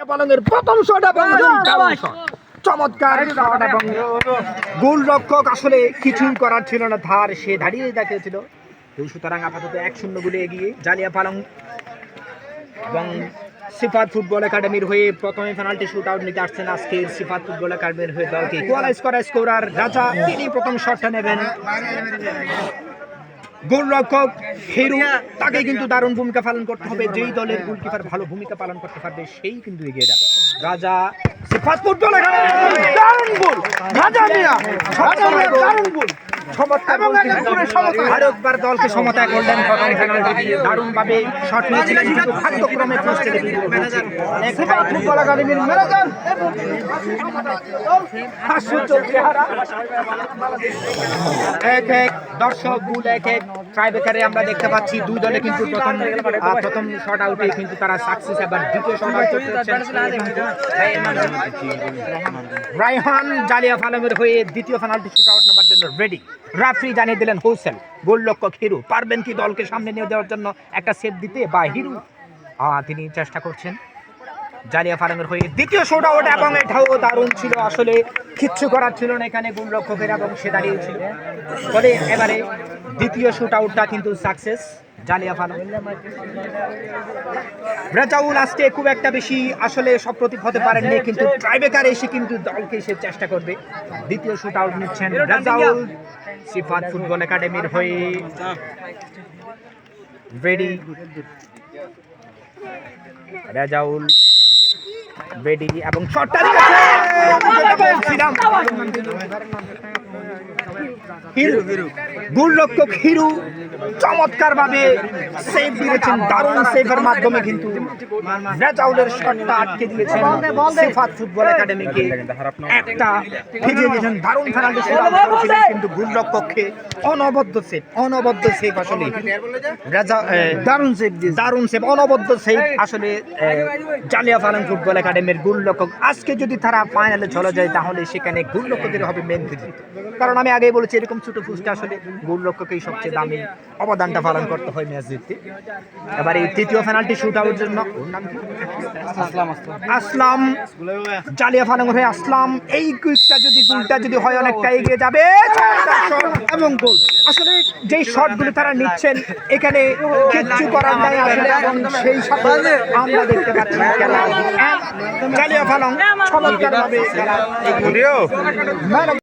পালনের প্রথম শট এবং চমৎকার এবং গোল আসলে কিছুই করার ছিল না ধার সে দাঁড়িয়ে দেখিয়েছিল সুতরাং আপাতত এক শূন্য গোলে এগিয়ে জালিয়া পালং এবং সিফাত ফুটবল একাডেমির হয়ে প্রথমে পেনাল্টি শুট আউট নিতে আসছেন আজকে সিফাত ফুটবল একাডেমির হয়ে দলকে। ইকুয়ালাইজ করা স্কোরার রাজা তিনি প্রথম শটটা নেবেন। গোলরক্ষক হেরু তাকে কিন্তু দারুণ ভূমিকা পালন করতে হবে। যেই দলের গোলকিপার ভালো ভূমিকা পালন করতে পারবে সেই কিন্তু এগিয়ে যাবে। রাজা সিফাত ফুটবল দারুণ গোল রাজা মিয়া রাজা মিয়া দারুণ গোল আরেকবার দলকে সমতা করলেন প্রথম পেনাল্টি দিয়ে শট নিয়েছিলেন কিন্তু ভাগ্যক্রমে ফুটবল একাডেমির ম্যানেজার এক এক দর্শক গুল এক এক ট্রাইবেকারে আমরা দেখতে পাচ্ছি দুই দলে কিন্তু প্রথম প্রথম শট আউটে কিন্তু তারা সাকসেস এবার দ্বিতীয় শট আউট রাইহান জালিয়া ফালামের হয়ে দ্বিতীয় পেনাল্টি শুট আউট নেবার জন্য রেডি রাফরি জানিয়ে দিলেন হোসেন গোলরক্ষক হিরু পারবেন কি দলকে সামনে নিয়ে যাওয়ার জন্য একটা সেভ দিতে? বা হিরু? তিনি চেষ্টা করছেন। জালিয়া ফারাঙ্গের হয়ে দ্বিতীয় শোট আউট এবং এটাও দারুণ ছিল। আসলে কিচ্ছু করার ছিল না এখানে গোলরক্ষকের এবং সে দাঁড়িয়েছিল ফলে এবারে দ্বিতীয় শুট আউটটা কিন্তু সাকসেস জালিয়া ফালাম রেজাউল আজকে খুব একটা বেশি আসলে সপ্রতিভ হতে পারেননি কিন্তু ট্রাইবেকার এসে কিন্তু দলকে সে চেষ্টা করবে। দ্বিতীয় শুট আউট নিচ্ছেন রেজাউল। সিফাত ফুটবল একাডেমির হয়ে রেডি রেজাউল বেডি এবং শটটা দিয়েছে গোলরক্ষক হিরু। চমৎকার ভাবে সেভ দিয়েছেন দারুণ সেভের মাধ্যমে কিন্তু রেজাউলের শটটা আটকে দিয়েছেন সিফাত ফুটবল একাডেমিকে। একটা দিয়েছেন দারুণ করেছিলেন কিন্তু গোলরক্ষককে অনবদ্য সেভ অনবদ্য সেভ আসলে দারুণ সেভ দারুণ সেভ অনবদ্য সেভ আসলে জালিয়া ফালান ফুটবল একাডেমির গোলরক্ষক আজকে যদি তারা ফাইনালে চলে যায় তাহলে সেখানে গোলরক্ষকের হবে মেন কারণ আমি আগেই বলেছি এরকম ছোট ফুসটা আসলে গোলরক্ষকেই সবচেয়ে দামি অবদানটা পালন করতে হয় ম্যাচ জিততে। এবার এই তৃতীয় পেনাল্টি শুট আউট জন্য ওর নাম কি? আসলাম জালিয়া ফালাং হয়ে আসলাম। এই কুইকটা যদি গোলটা যদি হয় অনেকটা এগিয়ে যাবে। এবং গোল। আসলে যেই শটগুলো তারা নিচ্ছেন এখানে কিচ্ছু করার নাই আসলে এবং সেই সাথে আমরা দেখতে পাচ্ছি জালিয়া ফালং চমৎকার